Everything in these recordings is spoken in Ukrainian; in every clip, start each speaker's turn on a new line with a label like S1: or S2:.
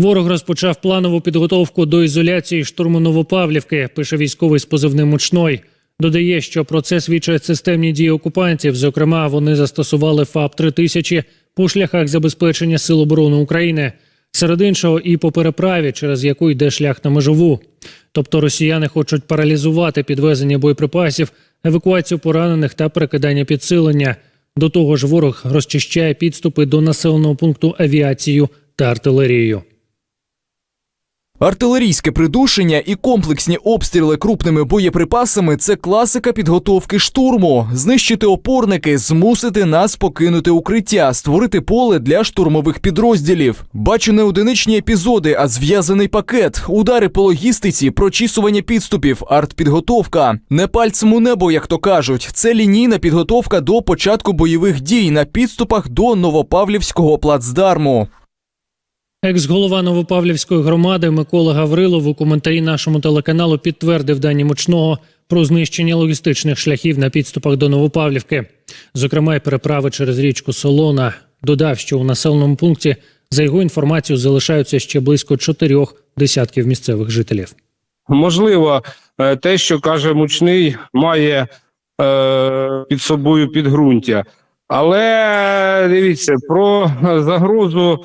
S1: Ворог розпочав планову підготовку до ізоляції штурму Новопавлівки, пише військовий з позивним «Мучной». Додає, що про це свідчать системні дії окупантів. Зокрема, вони застосували ФАП 3000 по шляхах забезпечення Сил оборони України. Серед іншого, і по переправі, через яку йде шлях на межову. Тобто росіяни хочуть паралізувати підвезення боєприпасів, евакуацію поранених та перекидання підсилення. До того ж, ворог розчищає підступи до населеного пункту авіацією та артилерією.
S2: Артилерійське придушення і комплексні обстріли крупними боєприпасами це класика підготовки штурму. Знищити опорники, змусити нас покинути укриття, створити поле для штурмових підрозділів. Бачу не одиничні епізоди, а зв'язаний пакет, удари по логістиці, прочісування підступів, артпідготовка. Не пальцем у небо, як то кажуть. Це лінійна підготовка до початку бойових дій на підступах до Новопавлівського плацдарму.
S1: Екс-голова Новопавлівської громади Микола Гаврилов у коментарі нашому телеканалу підтвердив дані мучного про знищення логістичних шляхів на підступах до Новопавлівки, зокрема й переправи через річку Солона. Додав, що у населеному пункті, за його інформацією, залишаються ще близько чотирьох десятків місцевих жителів.
S3: Можливо, е, те, що каже мучний, має е, під собою підґрунтя. Але дивіться, про загрозу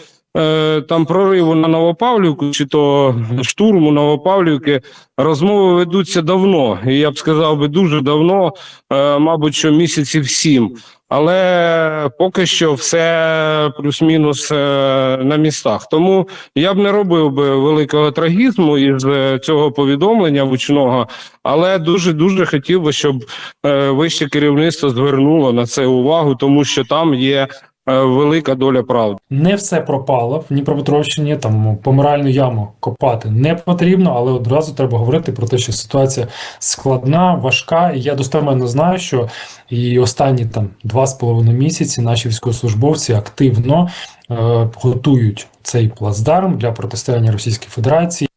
S3: там прориву на Новопавлівку чи то штурму Новопавлівки розмови ведуться давно. І я б сказав би дуже давно, е, мабуть, що місяців сім. Але поки що все плюс-мінус е, на містах. Тому я б не робив би великого трагізму із е, цього повідомлення гучного, але дуже дуже хотів би, щоб е, вище керівництво звернуло на це увагу, тому що там є е, велика доля правди.
S4: Не все пропало в Дніпропетровщині, там помиральну яму копати не потрібно, але одразу треба говорити про те, що ситуація складна, важка. І я достеменно знаю, що і останні там два з половиною місяці наші військовослужбовці активно е, готують цей плацдарм для протистояння Російській Федерації.